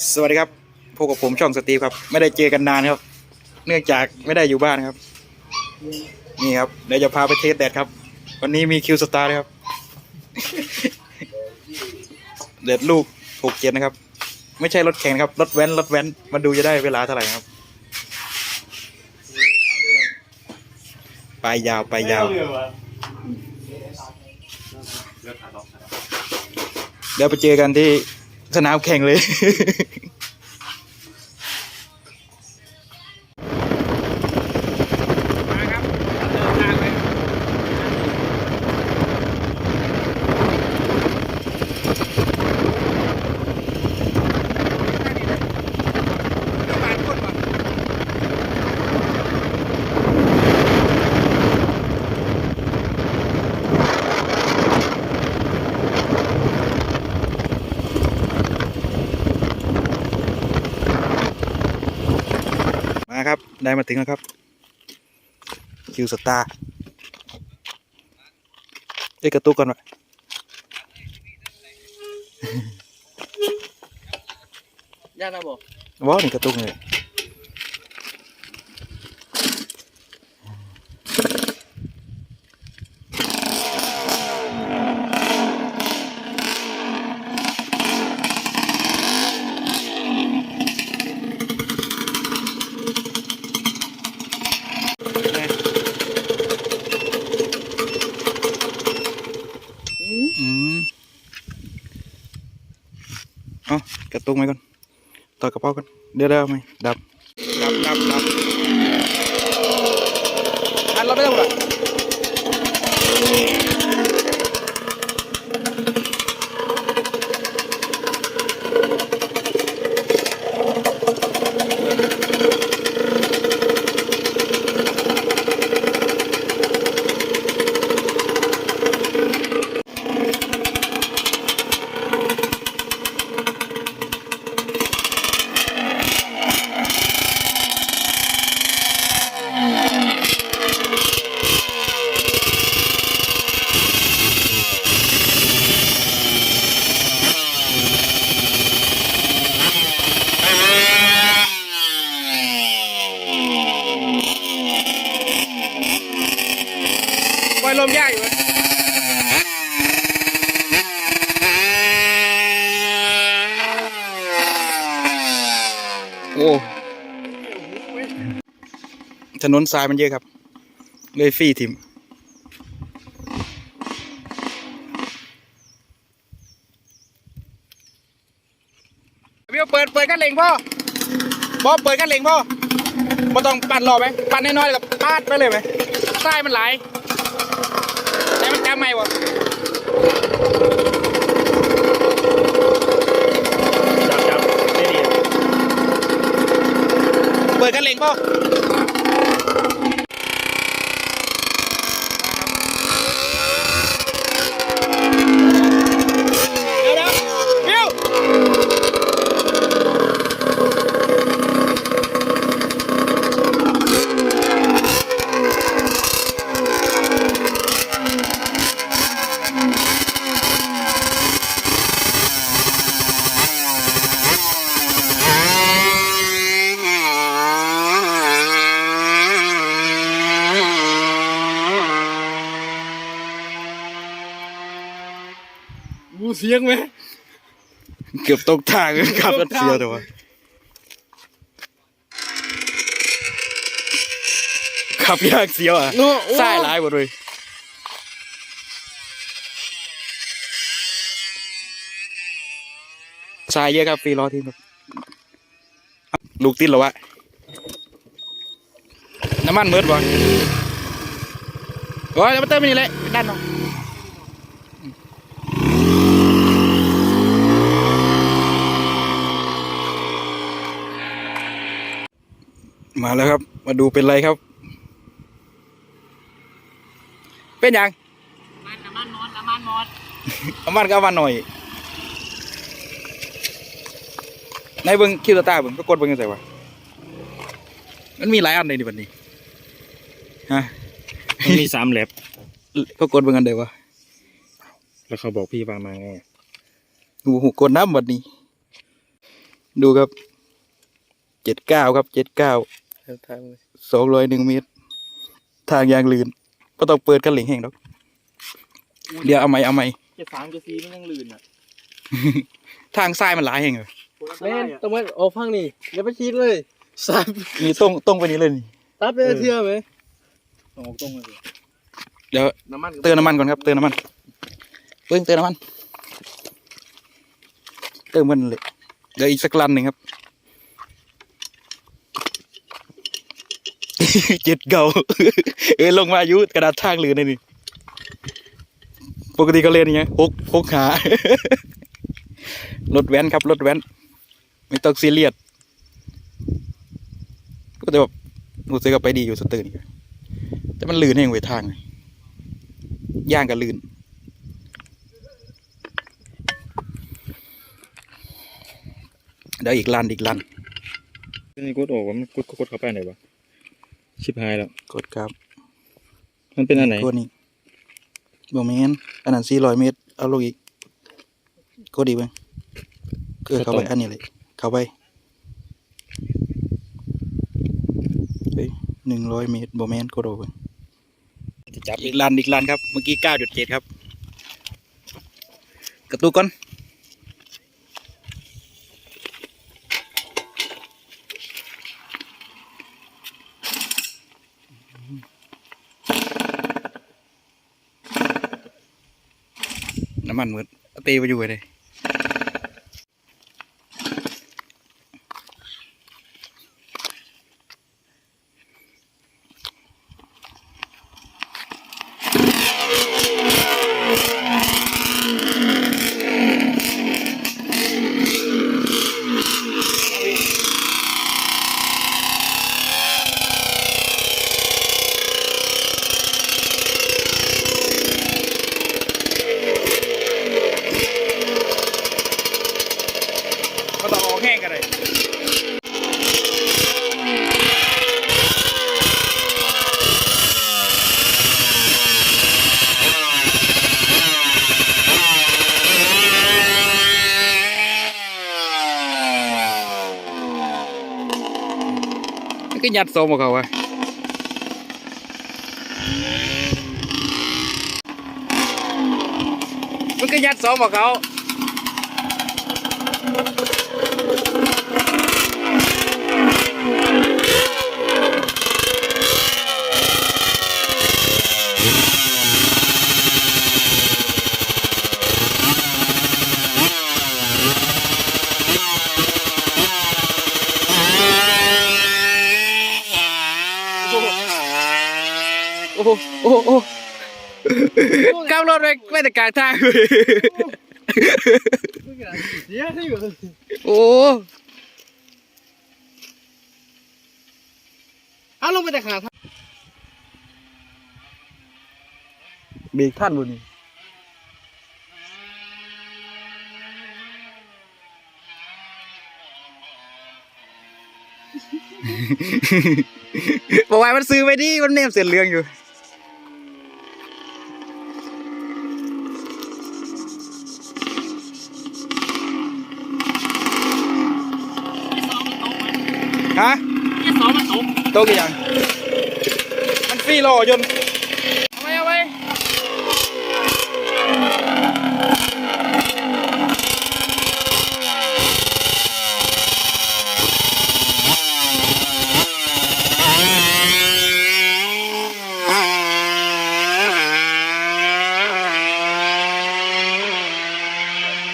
สวัสดีครับพบกับผมช่องสตีฟครับ ไม่ได้เจอกันนานครับ เนื่องจากไม่ได้อยู่บ้านครับ นี่ครับเดี๋ยวจะพาไปเทสแดดครับ วันนี้มีคิวสตาร์เลยครับเด็ดลูกหกเจ็ดนะครับ ไม่ใช่รถแข่งครับ รถแว้นรถแว้นมาดูจะได้เวลาเท่าไหร่ครับไปยาวไปยาว เดี๋ยวไปเจอกันที่ สนามแข่งเลย มาครับเดินทางไป มาครับ ได้มาถึงแล้วครับ คิวสตาร์เอ้ยกระตุกก่อนวะย่านะบอกว้าวนี่กระตุกเลย เอากระตุกไหมก่อนต่อกระเป๋ากันเดี๋ยวได้ไหมดับดับดับดับอันเราไม่ได้หรอก ปล่อยลมยากอยู่เว้ย โอ้ถนนทรายมันเยอะครับ เลยฟรีทิมวิวเปิดเปิดกันเล่งพ่อพ่อเปิดกันเล่งพ่อพ่ต้องปั่นรอไหมปั่นน้อยๆกับปาดไปเลยไหมทรายมันไหลแต่มันจำไม่บ่ ปิดกันเหล่งพ่อเดี๋ยวนะวิว บู เสียงไหมเกือบตกทางเลยขับรถเสียวแต่ว่าขับยากเสียวอะโอ้สายร้ายหมดเลยทรายเยอะครับฟรีล้อทีมครับลูกติดเหรอวะ น้ำมันเมิดบ่โอ้ยแล้วมาเติมไปนี่เลยด้านเนาะ แล้วครับ มาดูเป็นไรครับ เป็นยังมันน้ำมันมอดน้ำมันมอดเอามันก็เอามาหน่อยในเบิ้งคิวตาเบิ้งก็กดเบิ้งกันใส่วะมันมีหลายอันเลยนี่บัดนี้ฮะมันมีสามแลบก็กดเบิ้งกันเดี๋ยววะแล้วเขาบอกพี่ว่ามาไงดูหูกดน้ำบัดนี้ ดูครับเจ็ดเก้าครับเจ็ดเก้า ทางเลยสองร้อยหนึ่งเมตร ทางยางลื่นก็ต้องเปิดกันเหล่งแห้งดอก เดี๋ยวเอาไหมเอาไหมเจ็ดสามเจ็ดสี่มันยังลื่นอะ ทางซ้ายมันหลายแห่งเลยแม่นต้องมาโอ้ฟังนี่อย่าไปคิดเลยสับมีตรงตรงไปนี้เลยนี่ตัดไปเทื่อไหมตรงตรงเลยเดี๋ยวน้ำมันเติมน้ำมันก่อนครับ เติมน้ำมันเพิ่งเติมน้ำมัน เติมมันเลยเดี๋ยวอีกสักลันหนึ่งครับ เจ็ดเก่าเออลงมาอายุกระดาษทางหลือในนี่ปกติก็เล่นอย่างเงี้ยหกหกขารถแว้นครับรถแว้น ไม่ต้องซีเรียสก็แต่แบบรู้สึกว่าไปดีอยู่สเตอร์นี่แต่มันลื่นแห้งเวทางย่างก็ลื่นเดี๋ยวอีกลันอีกลันนี่กดออกว่ามันกูดกดเข้าไปไหนวะ ชิบหายแล้ว กดครับ มันเป็นอันไหนตัวนี้บอแมนอันนั้นสี่ร้อยเมตร เอาลงอีก กดอีกไหมเกิดเข้าไป อันนี้เลย เข้าไปเฮ้ยหนึ่งร้อยเมตรบอแมนกดออกไปจะจับอีกลันอีกลันครับ เมื่อกี้เก้าจุดเจ็ดครับ กระตุกก่อน น้ำมันหมืดเตะไปอยู่เลยก็ต้องออกแห้งกันเลย มันก็ยัดโซ โซมกับเขาโอ้โหโอ้โหโอ้โหขับรถไปไม่แต่กลางทางเลยเสียที่อยู่โอ้เอาลงไปแต่ขาท่านเบรกท่านบนนี้บอกว่ามันซื้อไปดิมันเนมเสียเรื่องอยู่ ฮะยี่สองมันตกโตกี่อย่างมันฟรีรอยนต์เอาไว้เอาไว้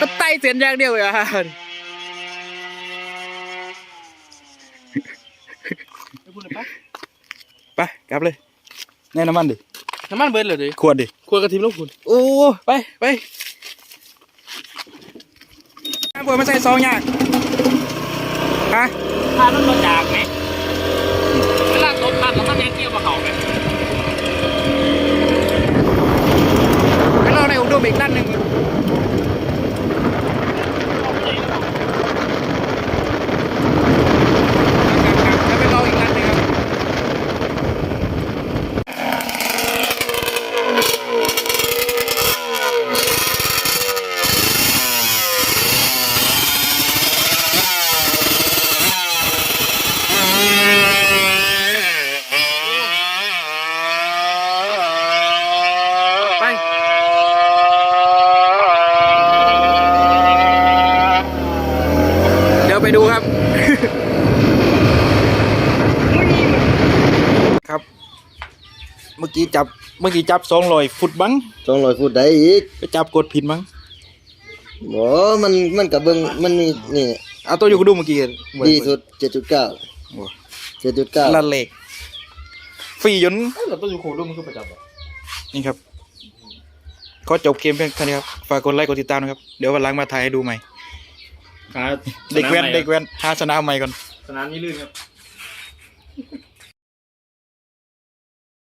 ก็ไต่เสียนอย่างเดียวเลยอะ ไปกลับเลยแน่น้ำมันดิน้ำมันเบิร์ดเลยดิขวดดิควรกระทิมลูกคุณโอ้ไปไปน้ำเปิดมาใส่ซองยากฮะพามันมาจากไหมเวลาตกคันแล้วมันยังเกี่ยวกับเขาไหมไปรอในอุดมอีกด้านหนึ่งแล้วไปรออีกด้านหนึ่งครับ ดูครับ ครับ เมื่อกี้จับเมื่อกี้จับสองลอยฟุตบังสองร้อยฟุตได้อีกไปจับกดผิดมั้งบ่มันมันกับเบิ่งมันมีนี่เอาตัวอยู่ก็ดูเมื่อกี้ดีสุดเจ็ดจุดเก้าโอ้เจ็ดจุดเก้าละเลกฟรีจนเราต้องอยู่โคดูมันคือประจำอะนี่ครับ ขอจบเกมเพียงเท่านี้ครับ ฝากกดไลค์กดติดตามนะครับ เดี๋ยววันหลังมาถ่ายให้ดูใหม่ ขาเด็กแว้นเด็กแว้นหาสนามใหม่ก่อน สนามนี้ลื่นครับ